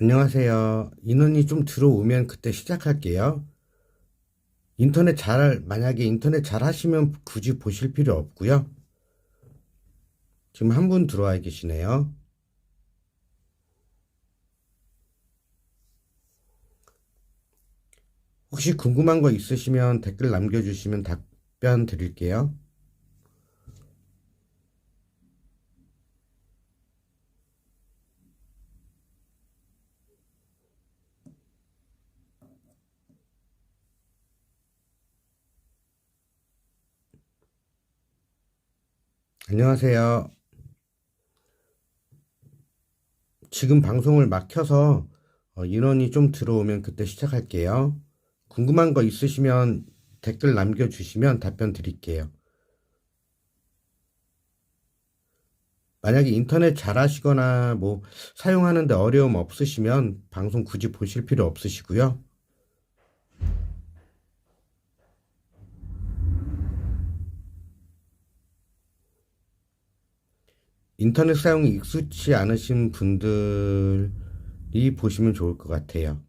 안녕하세요. 인원이 좀 들어오면 그때 시작할게요. 인터넷 잘, 만약에 인터넷 잘 하시면 굳이 보실 필요 없고요. 지금 한 분 들어와 계시네요. 혹시 궁금한 거 있으시면 댓글 남겨주시면 답변 드릴게요. 안녕하세요. 지금 방송을 막 켜서 어, 인원이 좀 들어오면 그때 시작할게요. 궁금한 거 있으시면 댓글 남겨주시면 답변 드릴게요. 만약에 인터넷 잘 하시거나 뭐 사용하는데 어려움 없으시면 방송 굳이 보실 필요 없으시고요. 인터넷 사용이 익숙치 않으신 분들이 보시면 좋을 것 같아요.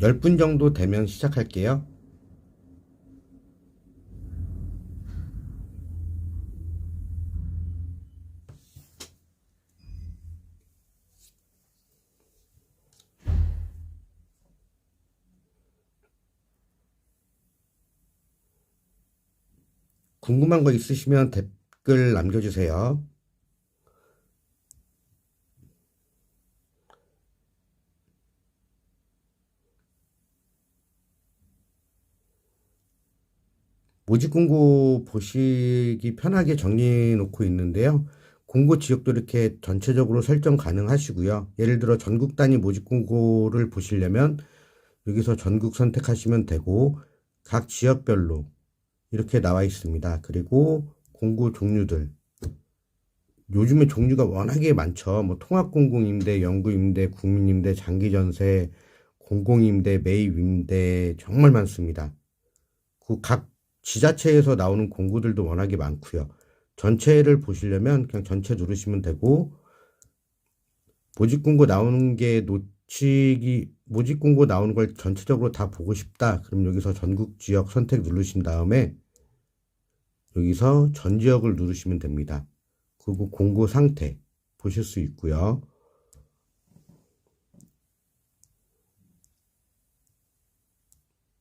10분 정도 되면 시작할게요. 궁금한 거 있으시면 댓글 남겨주세요. 모집 공고 보시기 편하게 정리해 놓고 있는데요. 공고 지역도 이렇게 전체적으로 설정 가능하시고요. 예를 들어 전국 단위 모집 공고를 보시려면 여기서 전국 선택하시면 되고 각 지역별로 이렇게 나와 있습니다. 그리고 공고 종류들. 요즘에 종류가 워낙에 많죠. 뭐 통합공공임대, 연구임대, 국민임대, 장기전세, 공공임대, 매입임대 정말 많습니다. 그 각 지자체에서 나오는 공고들도 워낙에 많고요. 전체를 보시려면 그냥 전체 누르시면 되고 모집 공고 나오는 게 놓치기 모집 공고 나오는 걸 전체적으로 다 보고 싶다. 그럼 여기서 전국 지역 선택 누르신 다음에 여기서 전 지역을 누르시면 됩니다. 그리고 공고 상태 보실 수 있고요.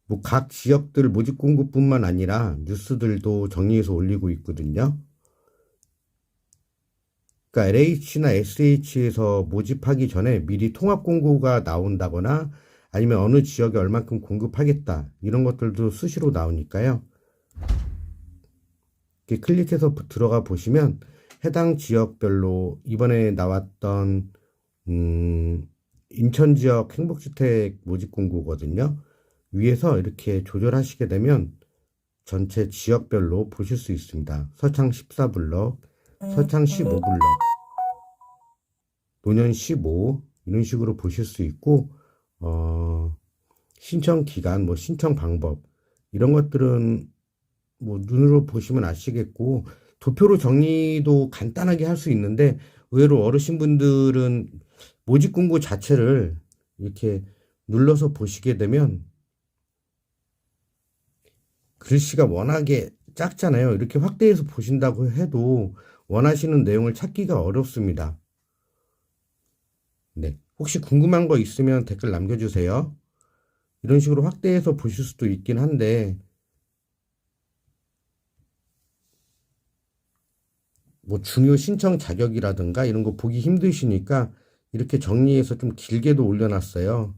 뭐 각 지역들 모집 공고뿐만 아니라 뉴스들도 정리해서 올리고 있거든요. 그러니까 LH나 SH에서 모집하기 전에 미리 통합 공고가 나온다거나 아니면 어느 지역에 얼만큼 공급하겠다 이런 것들도 수시로 나오니까요. 이렇게 클릭해서 들어가 보시면 해당 지역별로 이번에 나왔던 음, 인천 지역 행복주택 모집 공고거든요. 위에서 이렇게 조절하시게 되면 전체 지역별로 보실 수 있습니다. 서창 14블럭, 서창 15블럭, 노년 15 이런 식으로 보실 수 있고 어, 신청 기간, 뭐 신청 방법 이런 것들은 뭐 눈으로 보시면 아시겠고 도표로 정리도 간단하게 할 수 있는데 의외로 어르신분들은 모집 공고 자체를 이렇게 눌러서 보시게 되면 글씨가 워낙에 작잖아요. 이렇게 확대해서 보신다고 해도 원하시는 내용을 찾기가 어렵습니다. 네. 혹시 궁금한 거 있으면 댓글 남겨주세요. 이런 식으로 확대해서 보실 수도 있긴 한데, 뭐 중요 신청 자격이라든가 이런 거 보기 힘드시니까 이렇게 정리해서 좀 길게도 올려놨어요.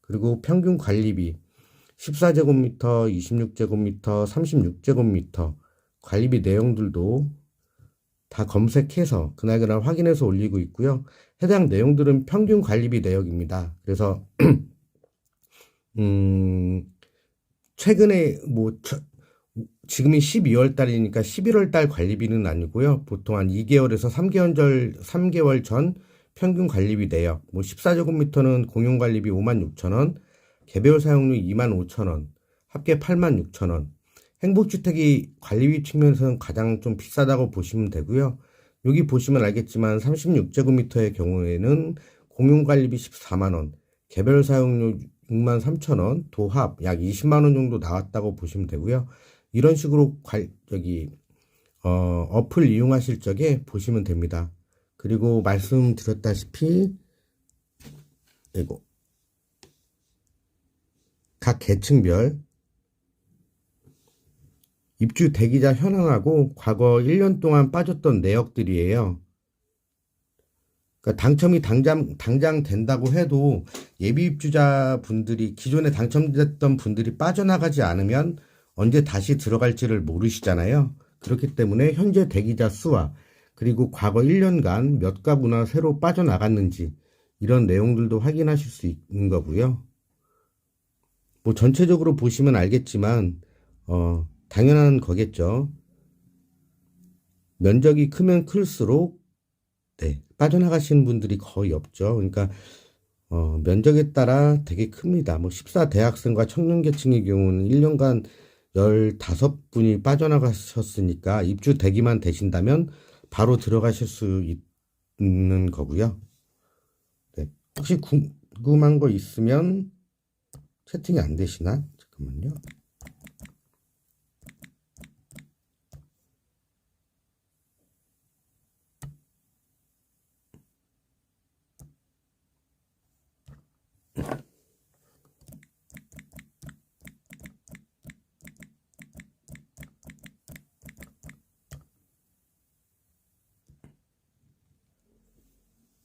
그리고 평균 관리비 14제곱미터, 26제곱미터, 36제곱미터 관리비 내용들도 다 검색해서 그날그날 확인해서 올리고 있고요. 해당 내용들은 평균 관리비 내역입니다. 그래서 음 최근에 뭐 지금이 12월 달이니까 11월 달 관리비는 아니고요. 보통 한 2개월에서 3개월 전 3개월 전 평균 관리비 내역. 뭐 14제곱미터는 공용 관리비 5만 6천 원, 개별 사용료 2만 5천 원, 합계 8만 6천 원. 행복주택이 관리비 측면에서는 가장 좀 비싸다고 보시면 되고요. 여기 보시면 알겠지만 36제곱미터의 경우에는 공용관리비 14만원, 개별 사용료 6만 3천원, 도합 약 20만원 정도 나왔다고 보시면 되고요. 이런 식으로 관, 저기, 어, 어플 이용하실 적에 보시면 됩니다. 그리고 말씀드렸다시피, 이거, 각 계층별 입주 대기자 현황하고 과거 1년 동안 빠졌던 내역들이에요. 그러니까 당첨이 당장, 당장 된다고 해도 예비 입주자 분들이 기존에 당첨됐던 분들이 빠져나가지 않으면 언제 다시 들어갈지를 모르시잖아요. 그렇기 때문에 현재 대기자 수와 그리고 과거 1년간 몇 가구나 새로 빠져나갔는지 이런 내용들도 확인하실 수 있는 거고요. 뭐 전체적으로 보시면 알겠지만 어, 당연한 거겠죠. 면적이 크면 클수록 네, 빠져나가시는 분들이 거의 없죠. 그러니까 어, 면적에 따라 되게 큽니다. 뭐 14 대학생과 청년 계층의 경우는 1년간 15분이 빠져나가셨으니까 입주 대기만 되신다면 바로 들어가실 수 있는 거고요. 네. 혹시 궁금한 거 있으면 채팅이 안 되시나? 잠깐만요.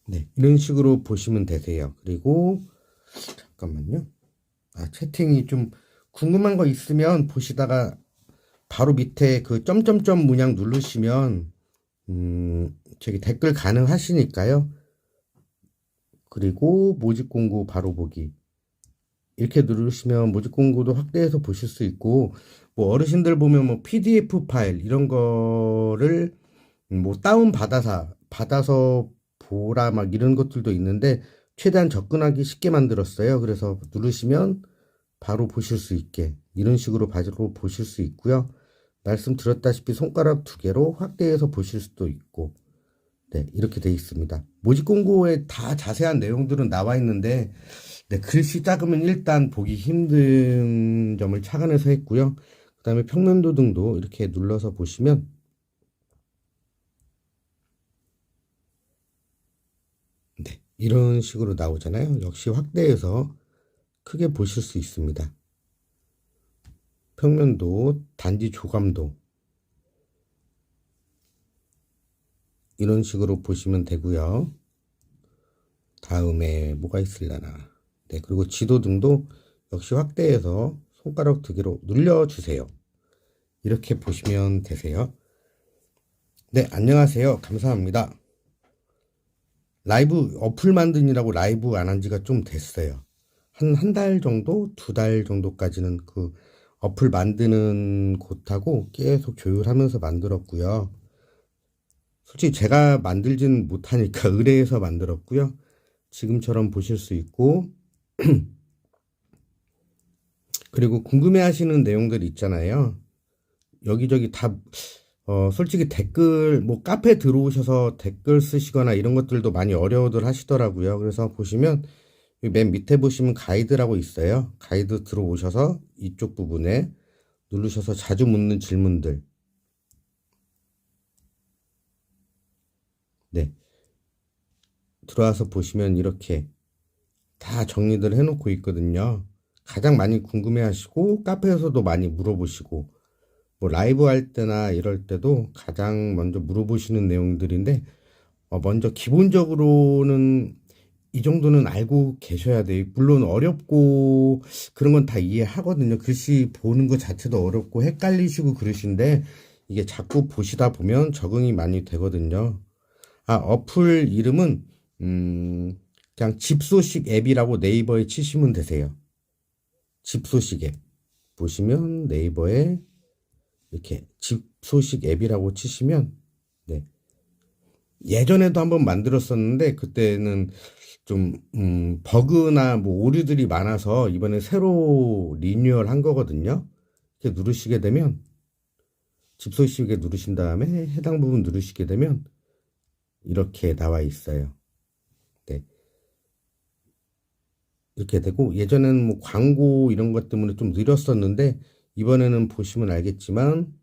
네, 이런 식으로 보시면 되세요. 그리고 잠깐만요. 아, 채팅이 좀 궁금한 거 있으면 보시다가 바로 밑에 그 점점점 문양 누르시면 음, 저기 댓글 가능하시니까요. 그리고 모집 공고 바로 보기 이렇게 누르시면 모집 공고도 확대해서 보실 수 있고 뭐 어르신들 보면 뭐 PDF 파일 이런 거를 뭐 다운 받아서 받아서 보라 막 이런 것들도 있는데 최대한 접근하기 쉽게 만들었어요. 그래서 누르시면 바로 보실 수 있게 이런 식으로 바로 보실 수 있고요. 말씀드렸다시피 손가락 두 개로 확대해서 보실 수도 있고 네, 이렇게 돼 있습니다. 모집 공고에 다 자세한 내용들은 나와 있는데 네, 글씨 작으면 일단 보기 힘든 점을 착안해서 했고요. 그 다음에 평면도 등도 이렇게 눌러서 보시면 네, 이런 식으로 나오잖아요. 역시 확대해서 크게 보실 수 있습니다. 평면도, 단지 조감도 이런 식으로 보시면 되고요. 다음에 뭐가 있을려나. 네, 그리고 지도 등도 역시 확대해서 손가락 두 개로 눌러주세요. 이렇게 보시면 되세요. 네, 안녕하세요. 감사합니다. 라이브 어플 만드느라고 라이브 안 한 지가 좀 됐어요. 한 한 달 정도, 두 달 정도까지는 그 어플 만드는 곳하고 계속 조율하면서 만들었고요. 솔직히 제가 만들지는 못하니까 의뢰해서 만들었고요. 지금처럼 보실 수 있고 그리고 궁금해 하시는 내용들 있잖아요. 여기저기 다 어, 솔직히 댓글, 뭐, 카페 들어오셔서 댓글 쓰시거나 이런 것들도 많이 어려워들 하시더라고요. 그래서 보시면, 맨 밑에 보시면 가이드라고 있어요. 가이드 들어오셔서 이쪽 부분에 누르셔서 자주 묻는 질문들. 네. 들어와서 보시면 이렇게 다 정리들 해놓고 있거든요. 가장 많이 궁금해 하시고, 카페에서도 많이 물어보시고, 뭐 라이브 할 때나 이럴 때도 가장 먼저 물어보시는 내용들인데 어 먼저 기본적으로는 이 정도는 알고 계셔야 돼요. 물론 어렵고 그런 건 다 이해하거든요. 글씨 보는 것 자체도 어렵고 헷갈리시고 그러신데 이게 자꾸 보시다 보면 적응이 많이 되거든요. 아, 어플 이름은 음 그냥 집소식 앱이라고 네이버에 치시면 되세요. 집소식 앱 보시면 네이버에 이렇게 집 소식 앱이라고 치시면 네. 예전에도 한번 만들었었는데 그때는 좀 음, 버그나 뭐 오류들이 많아서 이번에 새로 리뉴얼 한 거거든요. 이렇게 누르시게 되면 집 소식에 누르신 다음에 해당 부분 누르시게 되면 이렇게 나와 있어요. 네. 이렇게 되고 예전에는 뭐 광고 이런 것 때문에 좀 느렸었는데 이번에는 보시면 알겠지만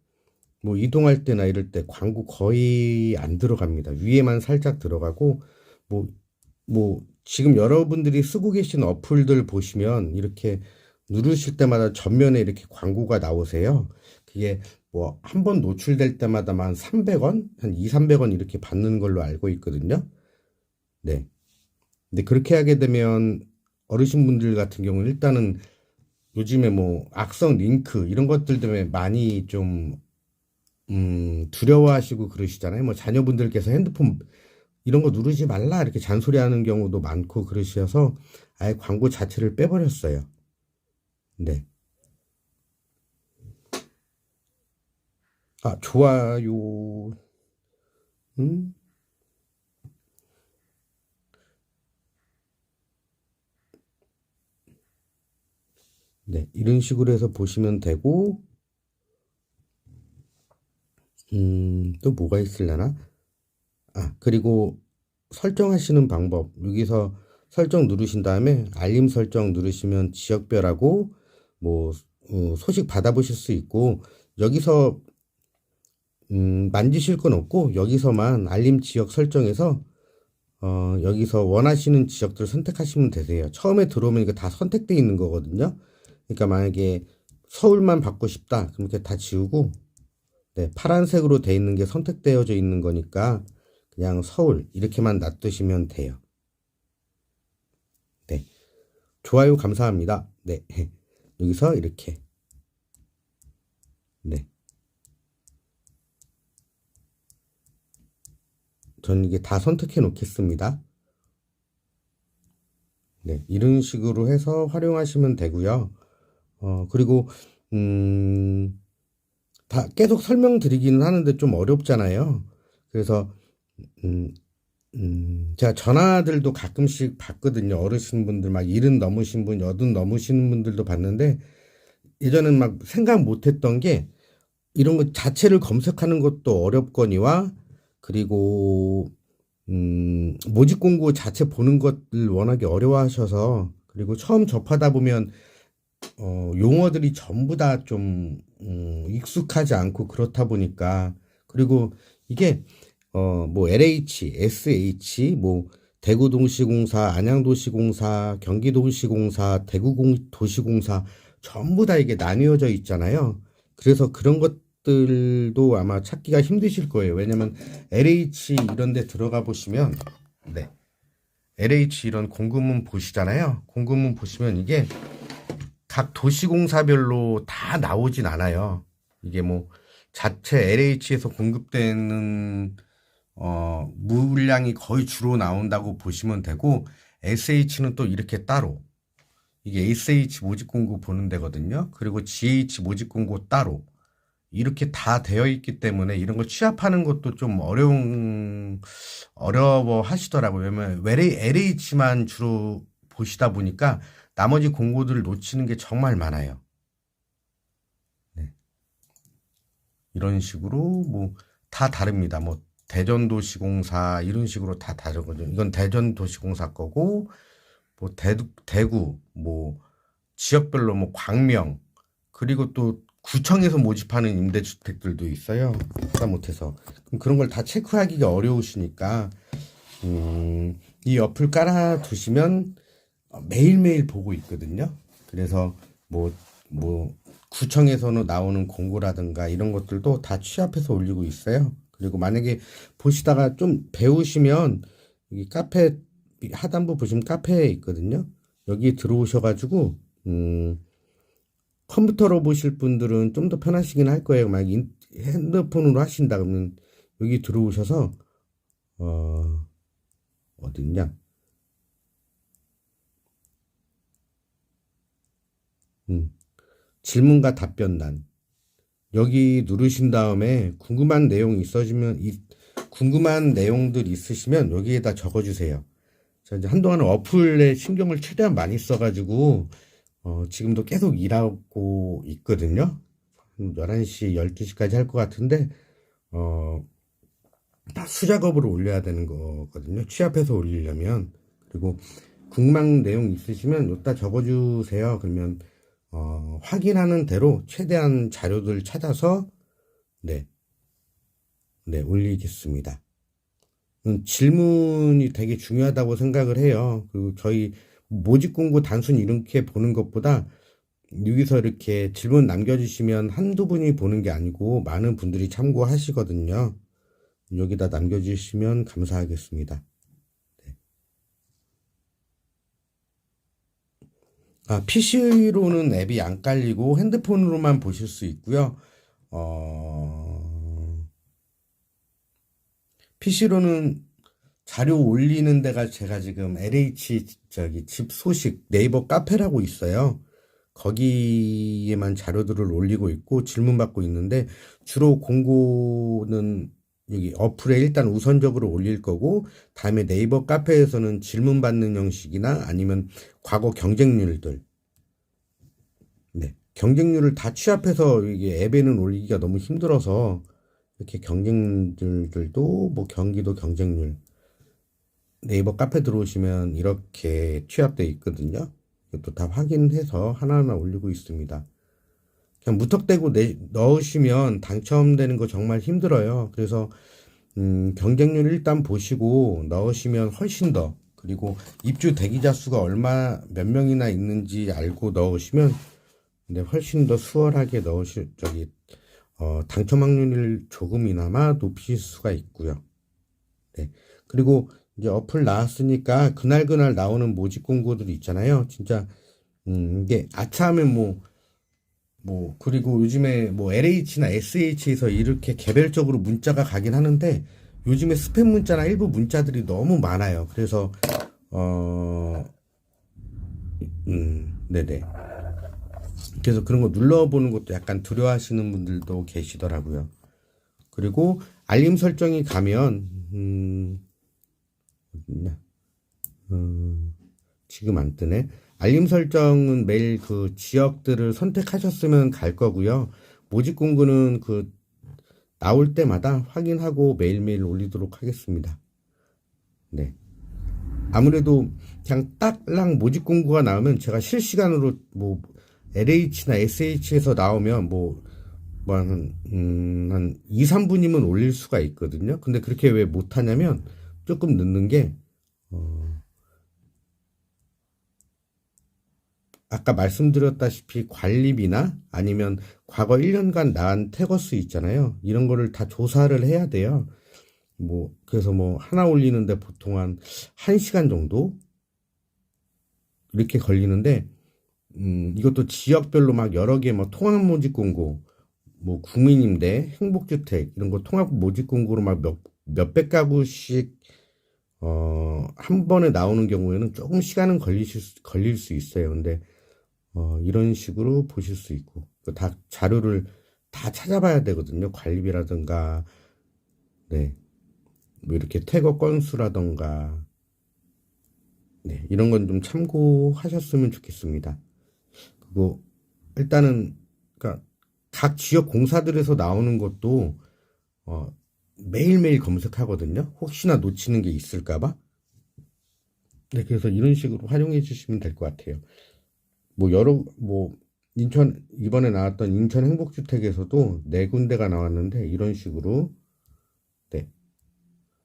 뭐 이동할 때나 이럴 때 광고 거의 안 들어갑니다. 위에만 살짝 들어가고 뭐뭐 지금 여러분들이 쓰고 계신 어플들 보시면 이렇게 누르실 때마다 전면에 이렇게 광고가 나오세요. 그게 뭐 한 번 노출될 때마다 만 300원, 한 2, 300원 이렇게 받는 걸로 알고 있거든요. 네. 근데 그렇게 하게 되면 어르신분들 같은 경우는 일단은 요즘에 뭐 악성 링크 이런 것들 때문에 많이 좀 음, 두려워하시고 그러시잖아요. 뭐 자녀분들께서 핸드폰 이런 거 누르지 말라 이렇게 잔소리하는 경우도 많고 그러셔서 아예 광고 자체를 빼버렸어요. 네. 아, 좋아요. 음? 네, 이런 식으로 해서 보시면 되고, 음, 또 뭐가 있을려나? 아, 그리고 설정하시는 방법. 여기서 설정 누르신 다음에 알림 설정 누르시면 지역별하고 뭐 어, 소식 받아보실 수 있고 여기서 음, 만지실 건 없고 여기서만 알림 지역 설정해서 어, 여기서 원하시는 지역들 선택하시면 되세요. 처음에 들어오면 이거 다 선택되어 있는 거거든요. 그러니까 만약에 서울만 받고 싶다. 그럼 이렇게 다 지우고 네, 파란색으로 돼 있는 게 선택되어져 있는 거니까 그냥 서울 이렇게만 놔두시면 돼요. 네. 좋아요 감사합니다. 네. 여기서 이렇게 네. 저는 이게 다 선택해 놓겠습니다. 네, 이런 식으로 해서 활용하시면 되고요. 어, 그리고 음, 다 계속 설명드리기는 하는데 좀 어렵잖아요. 그래서 음, 음, 제가 전화들도 가끔씩 받거든요. 어르신분들 막 일은 넘으신 분, 여든 넘으시는 분들도 봤는데 예전엔 막 생각 못 했던 게 이런 거 자체를 검색하는 것도 어렵거니와 그리고 음, 모집 공고 자체 보는 것을 워낙에 어려워하셔서 그리고 처음 접하다 보면 어, 용어들이 전부 다좀 음, 익숙하지 않고 그렇다 보니까 그리고 이게 어, 뭐 LH, SH, 뭐 대구도시공사, 안양도시공사, 경기도시공사, 대구도시공사 전부 다 이게 나뉘어져 있잖아요. 그래서 그런 것들도 아마 찾기가 힘드실 거예요. 왜냐면 LH 이런 데 들어가 보시면 네. LH 이런 공급문 보시잖아요. 공급문 보시면 이게 각 도시공사별로 다 나오진 않아요. 이게 뭐 자체 LH에서 공급되는 어, 물량이 거의 주로 나온다고 보시면 되고 SH는 또 이렇게 따로 이게 SH 모집 공고 보는 데거든요. 그리고 GH 모집 공고 따로 이렇게 다 되어 있기 때문에 이런 걸 취합하는 것도 좀 어려운 어려워 하시더라고요. 왜냐면 LH만 주로 보시다 보니까 나머지 공고들을 놓치는 게 정말 많아요. 네. 이런 식으로 뭐 다 다릅니다. 뭐 대전도시공사 이런 식으로 다 다르거든요. 이건 대전도시공사 거고 뭐 대구, 대구 뭐 지역별로 뭐 광명 그리고 또 구청에서 모집하는 임대주택들도 있어요. 하다 못해서 그런 걸 다 체크하기가 어려우시니까 음, 이 어플 깔아 두시면 매일매일 보고 있거든요. 그래서 뭐 뭐 구청에서는 나오는 공고라든가 이런 것들도 다 취합해서 올리고 있어요. 그리고 만약에 보시다가 좀 배우시면 여기 카페 하단부 보시면 카페에 있거든요. 여기 들어오셔가지고 음, 컴퓨터로 보실 분들은 좀 더 편하시긴 할 거예요. 막 인, 핸드폰으로 하신다 그러면 여기 들어오셔서 어 어디 있냐? 음, 질문과 답변란 여기 누르신 다음에 궁금한 내용 있어지면 이, 궁금한 내용들 있으시면 여기에다 적어주세요. 저 이제 한동안은 어플에 신경을 최대한 많이 써가지고 어, 지금도 계속 일하고 있거든요. 11시, 12시까지 할 것 같은데 어, 다 수작업으로 올려야 되는 거거든요. 취합해서 올리려면. 그리고 궁망 내용 있으시면 여기다 적어주세요. 그러면 어, 확인하는 대로 최대한 자료들 찾아서 네, 네 올리겠습니다. 음, 질문이 되게 중요하다고 생각을 해요. 그리고 저희 모집 공고 단순히 이렇게 보는 것보다 여기서 이렇게 질문 남겨주시면 한두 분이 보는 게 아니고 많은 분들이 참고하시거든요. 여기다 남겨주시면 감사하겠습니다. 아, PC로는 앱이 안 깔리고 핸드폰으로만 보실 수 있고요. 어, PC로는 자료 올리는 데가 제가 지금 LH 저기 집 소식 네이버 카페라고 있어요. 거기에만 자료들을 올리고 있고 질문 받고 있는데 주로 공고는 여기 어플에 일단 우선적으로 올릴 거고 다음에 네이버 카페에서는 질문 받는 형식이나 아니면 과거 경쟁률들 네 경쟁률을 다 취합해서 이게 앱에는 올리기가 너무 힘들어서 이렇게 경쟁률들도 뭐 경기도 경쟁률 네이버 카페 들어오시면 이렇게 취합되어 있거든요. 이것도 다 확인해서 하나하나 올리고 있습니다. 그냥 무턱대고 내, 넣으시면 당첨되는 거 정말 힘들어요. 그래서 음, 경쟁률 일단 보시고 넣으시면 훨씬 더 그리고 입주 대기자 수가 얼마 몇 명이나 있는지 알고 넣으시면 근데 훨씬 더 수월하게 넣으실 저기 어, 당첨 확률을 조금이나마 높이실 수가 있고요. 네. 그리고 이제 어플 나왔으니까 그날 그날 나오는 모집 공고들이 있잖아요. 진짜 음, 이게 아차하면 뭐 뭐 그리고 요즘에 뭐 LH나 SH에서 이렇게 개별적으로 문자가 가긴 하는데 요즘에 스팸 문자나 일부 문자들이 너무 많아요. 그래서 어 음, 네네. 그래서 그런 거 눌러보는 것도 약간 두려워하시는 분들도 계시더라고요. 그리고 알림 설정이 가면 음? 음, 지금 안 뜨네. 알림 설정은 매일 그 지역들을 선택하셨으면 갈 거고요. 모집 공고는 그 나올 때마다 확인하고 매일매일 올리도록 하겠습니다. 네. 아무래도 그냥 딱랑 모집 공고가 나오면 제가 실시간으로 뭐 LH나 SH에서 나오면 뭐, 뭐 한, 음, 한 2, 3분이면 올릴 수가 있거든요. 근데 그렇게 왜 못하냐면 조금 늦는 게, 어, 아까 말씀드렸다시피 관리비나 아니면 과거 1년간 나간 태거수 있잖아요. 이런 거를 다 조사를 해야 돼요. 뭐, 그래서 뭐, 하나 올리는데 보통 한 1시간 정도? 이렇게 걸리는데, 음, 이것도 지역별로 막 여러 개, 뭐, 통합 모집 공고, 뭐, 국민임대, 행복주택, 이런 거 통합 모집 공고로 막 몇, 몇백 가구씩, 어, 한 번에 나오는 경우에는 조금 시간은 걸리실, 수- 걸릴 수 있어요. 근데, 어, 이런 식으로 보실 수 있고, 그다 자료를 다 찾아봐야 되거든요. 관리비라든가, 네. 뭐 이렇게 태거 건수라던가, 네. 이런 건 좀 참고하셨으면 좋겠습니다. 그리고, 일단은, 그니까, 각 지역 공사들에서 나오는 것도, 어, 매일매일 검색하거든요. 혹시나 놓치는 게 있을까봐. 네. 그래서 이런 식으로 활용해 주시면 될 것 같아요. 뭐 여러 뭐 인천 이번에 나왔던 인천 행복주택에서도 네 군데가 나왔는데 이런 식으로. 네.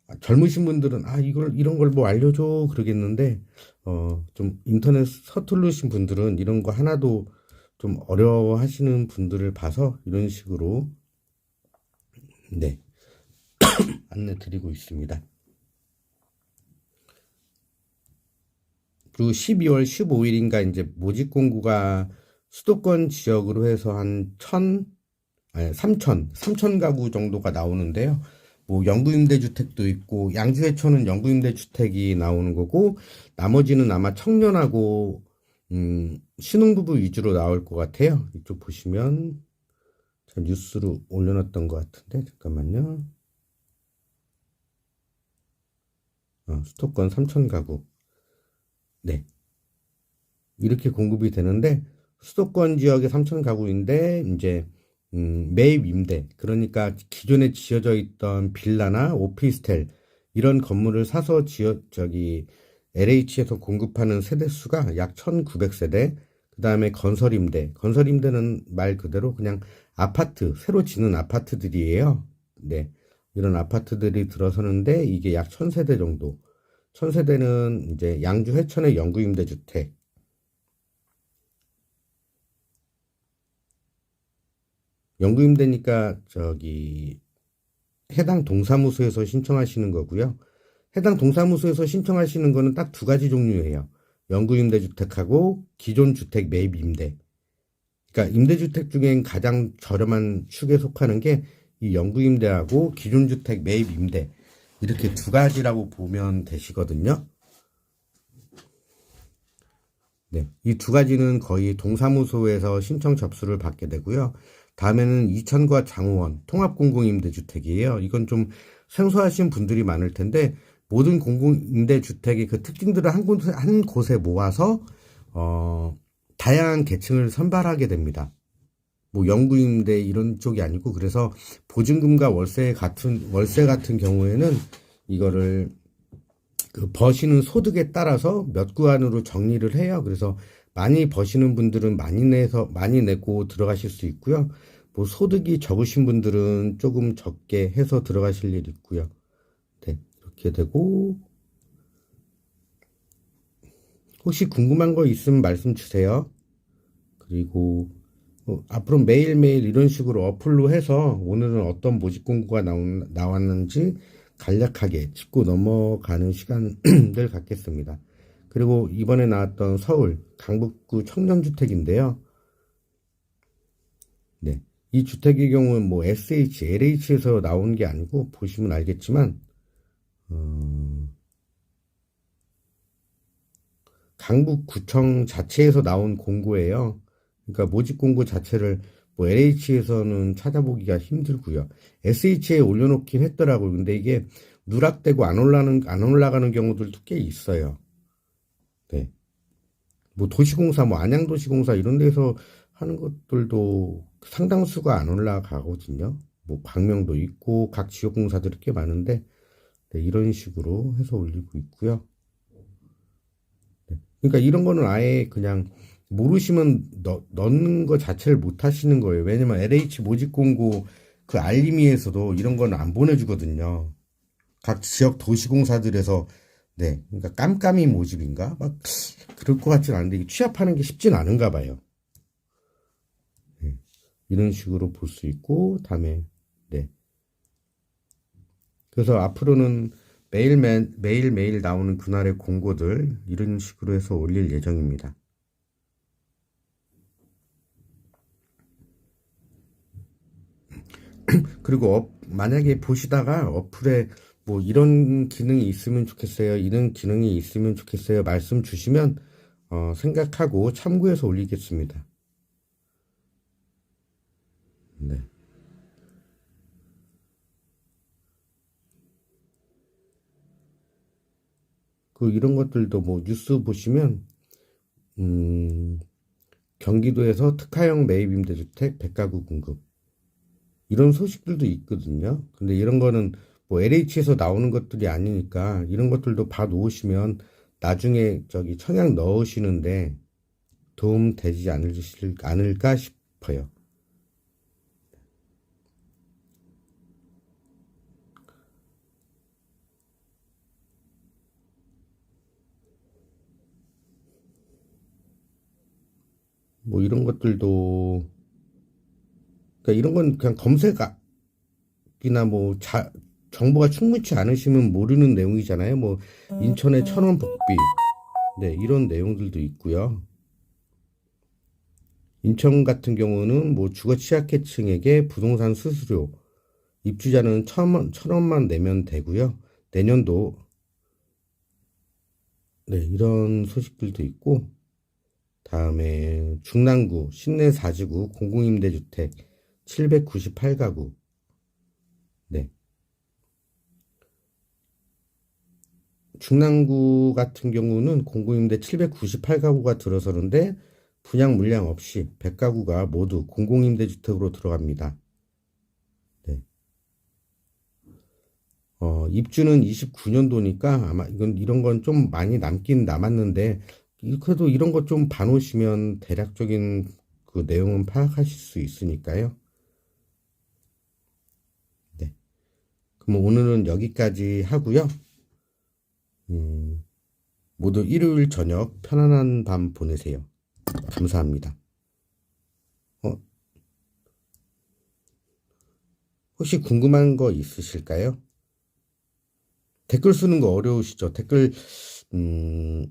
아, 젊으신 분들은 아 이걸 이런 걸 뭐 알려줘 그러겠는데 어 좀 인터넷 서투르신 분들은 이런 거 하나도 좀 어려워하시는 분들을 봐서 이런 식으로. 네. 안내 드리고 있습니다. 그리고 12월 15일인가 이제 모집 공고가 수도권 지역으로 해서 한 천, 아니, 3천, 3천 가구 정도가 나오는데요. 뭐 영구임대주택도 있고 양주해초는 영구임대주택이 나오는 거고 나머지는 아마 청년하고 음, 신혼부부 위주로 나올 것 같아요. 이쪽 보시면 저 뉴스로 올려놨던 것 같은데 잠깐만요. 어, 수도권 3천 가구. 네. 이렇게 공급이 되는데 수도권 지역의 3천 가구인데 이제 음, 매입 임대 그러니까 기존에 지어져 있던 빌라나 오피스텔 이런 건물을 사서 지어 저기 LH에서 공급하는 세대 수가 약 1,900세대. 그다음에 건설 임대. 건설 임대는 말 그대로 그냥 아파트, 새로 짓는 아파트들이에요. 네. 이런 아파트들이 들어서는데 이게 약 1,000세대 정도. 1,000세대는 이제 양주 해천의 영구 임대 주택. 영구 임대니까 저기 해당 동사무소에서 신청하시는 거고요. 해당 동사무소에서 신청하시는 거는 딱 두 가지 종류예요. 영구임대주택하고 기존 주택 매입 임대. 그러니까 임대주택 중엔 가장 저렴한 축에 속하는 게 이 영구임대하고 기존 주택 매입 임대 이렇게 두 가지라고 보면 되시거든요. 네, 이 두 가지는 거의 동사무소에서 신청 접수를 받게 되고요. 다음에는 이천과 장호원 통합공공임대주택이에요. 이건 좀 생소하신 분들이 많을 텐데 모든 공공임대주택의 그 특징들을 한 곳에, 한 곳에 모아서 어, 다양한 계층을 선발하게 됩니다. 뭐 영구임대 이런 쪽이 아니고 그래서 보증금과 월세 같은 월세 같은 경우에는 이거를 그 버시는 소득에 따라서 몇 구간으로 정리를 해요. 그래서 많이 버시는 분들은 많이 내서 많이 내고 들어가실 수 있고요. 뭐 소득이 적으신 분들은 조금 적게 해서 들어가실 일 있고요. 네, 이렇게 되고 혹시 궁금한 거 있으면 말씀 주세요. 그리고 어, 앞으로 매일매일 이런 식으로 어플로 해서 오늘은 어떤 모집 공고가 나온, 나왔는지 간략하게 짚고 넘어가는 시간을 갖겠습니다. 그리고 이번에 나왔던 서울 강북구 청년주택인데요. 네. 이 주택의 경우는 뭐 SH, LH에서 나온 게 아니고 보시면 알겠지만, 어, 강북구청 자체에서 나온 공고예요. 그러니까 모집 공고 자체를 뭐 LH에서는 찾아보기가 힘들고요. SH에 올려놓긴 했더라고요. 근데 이게 누락되고 안 올라가는 안 올라가는 경우들도 꽤 있어요. 네. 뭐 도시공사, 뭐 안양도시공사 이런 데서 하는 것들도 상당수가 안 올라가거든요. 뭐 광명도 있고 각 지역 공사들이 꽤 많은데 네, 이런 식으로 해서 올리고 있고요. 네. 그러니까 이런 거는 아예 그냥 모르시면 넣, 넣는 거 자체를 못 하시는 거예요. 왜냐면 LH 모집 공고 그 알림이에서도 이런 거는 안 보내주거든요. 각 지역 도시공사들에서 네, 그러니까 깜깜이 모집인가? 막 그럴 것 같진 않은데 취업하는 게 쉽진 않은가 봐요. 네, 이런 식으로 볼 수 있고 다음에 네. 그래서 앞으로는 매일 매일 매일매일 나오는 그날의 공고들 이런 식으로 해서 올릴 예정입니다. 그리고 어, 만약에 보시다가 어플에 뭐 이런 기능이 있으면 좋겠어요. 이런 기능이 있으면 좋겠어요. 말씀 주시면 어, 생각하고 참고해서 올리겠습니다. 네. 그 이런 것들도 뭐 뉴스 보시면 음, 경기도에서 특화형 매입 임대주택 100가구 공급 이런 소식들도 있거든요. 근데 이런 거는 뭐 LH에서 나오는 것들이 아니니까 이런 것들도 봐 놓으시면 나중에 저기 청약 넣으시는데 도움 되지 않으실, 않을까 싶어요. 뭐 이런 것들도 그러니까 이런 건 그냥 검색이나 뭐 자, 정보가 충분치 않으시면 모르는 내용이잖아요. 뭐 인천의 천원 복비, 네 이런 내용들도 있고요. 인천 같은 경우는 뭐 주거 취약계층에게 부동산 수수료 입주자는 천, 천 원만 내면 되고요. 내년도 네 이런 소식들도 있고 다음에 중랑구 신내 4지구 공공임대주택 798가구 네 중랑구 같은 경우는 공공임대 798가구가 들어서는데 분양 물량 없이 100가구가 모두 공공임대 주택으로 들어갑니다. 네. 어, 입주는 29년도니까 아마 이건 이런 건 좀 많이 남긴 남았는데 이- 그래도 이런 거좀 봐놓으시면 대략적인 그 내용은 파악하실 수 있으니까요. 그럼 오늘은 여기까지 하고요. 음, 모두 일요일 저녁 편안한 밤 보내세요. 감사합니다. 어, 혹시 궁금한 거 있으실까요? 댓글 쓰는 거 어려우시죠? 댓글, 음,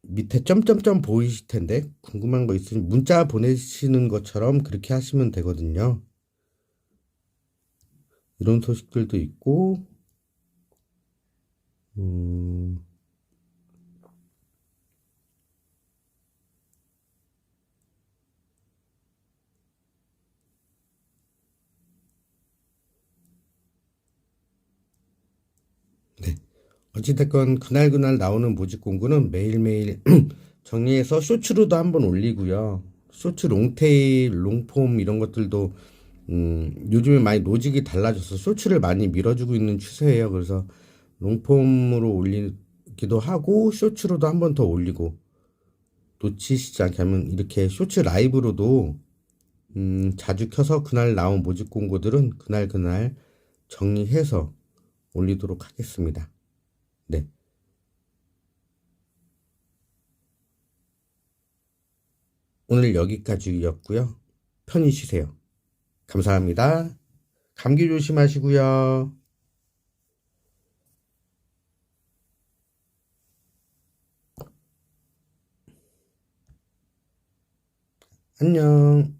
밑에 점점점 보이실 텐데, 궁금한 거 있으면 문자 보내시는 것처럼 그렇게 하시면 되거든요. 이런 소식들도 있고, 음, 네. 어찌됐건 그날그날 나오는 모집 공고는 매일매일 정리해서 쇼츠로도 한번 올리고요. 쇼츠 롱테일, 롱폼 이런 것들도 음, 요즘에 많이 노직이 달라져서 쇼츠를 많이 밀어주고 있는 추세예요. 그래서 롱폼으로 올리기도 하고 쇼츠로도 한 번 더 올리고 놓치시지 않게 하면 이렇게 쇼츠 라이브로도 음, 자주 켜서 그날 나온 모집 공고들은 그날 그날 정리해서 올리도록 하겠습니다. 네. 오늘 여기까지였고요. 편히 쉬세요. 감사합니다. 감기 조심하시고요. 안녕.